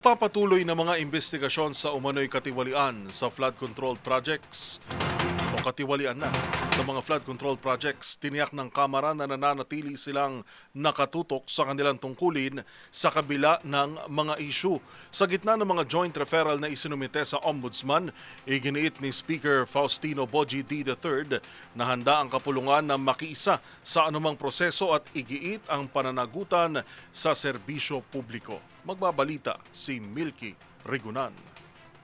Papatuloy na mga investigasyon sa umano'y katiwalian sa flood control projects katiwalian na sa mga flood control projects. Tiniyak ng Kamara na nananatili silang nakatutok sa kanilang tungkulin sa kabila ng mga issue. Sa gitna ng mga joint referral na isinumite sa Ombudsman, iginiit ni Speaker Faustino Boji D. III na handa ang kapulungan na makiisa sa anumang proseso at igiit ang pananagutan sa serbisyo publiko. Magbabalita si Milky Rigunan.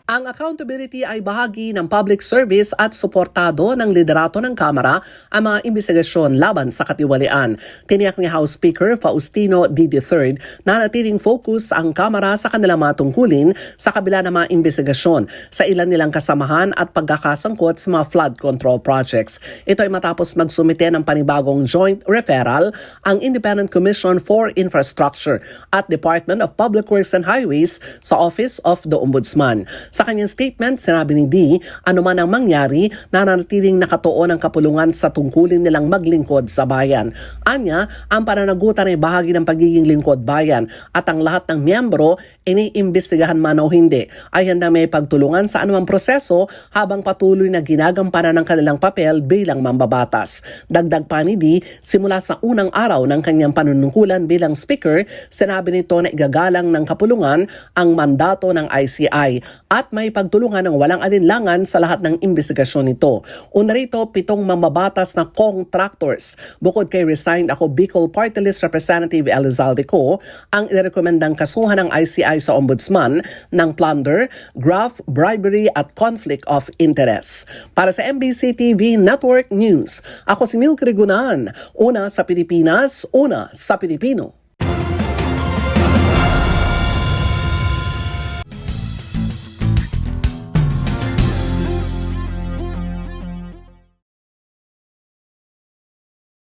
Ang accountability ay bahagi ng public service at suportado ng liderato ng Kamara ang mga investigasyon laban sa katiwalian. Tiniyak ni House Speaker Faustino D. III na natiling focus ang Kamara sa kanilang mga tungkulin sa kabila ng mga investigasyon sa ilan nilang kasamahan at pagkakasangkot sa mga flood control projects. Ito ay matapos magsumite ng panibagong joint referral ang Independent Commission for Infrastructure at Department of Public Works and Highways sa Office of the Ombudsman. Sa kanyang statement, sinabi ni D, ano man ang mangyari, nananatiling nakatuon ang kapulungan sa tungkulin nilang maglingkod sa bayan. Anya, ang pananagutan ay bahagi ng pagiging lingkod bayan at ang lahat ng miyembro, iniimbestigahan man o hindi, ay handa may pagtulungan sa anumang proseso habang patuloy na ginagampanan ng kanilang papel bilang mambabatas. Dagdag pa ni D, simula sa unang araw ng kanyang panunungkulan bilang speaker, sinabi nito na igagalang ng kapulungan ang mandato ng ICI at may pagtulungan ng walang alinlangan sa lahat ng investigasyon nito. Una rito, pitong mambabatas na contractors. Bukod kay resigned ako Bicol Party List Representative Elizalde Co, ang irekomendang kasuhan ng ICI sa Ombudsman ng plunder, graft, bribery at conflict of interest. Para sa MBC TV Network News, ako si Milk Rigunan. Una sa Pilipinas, una sa Pilipino.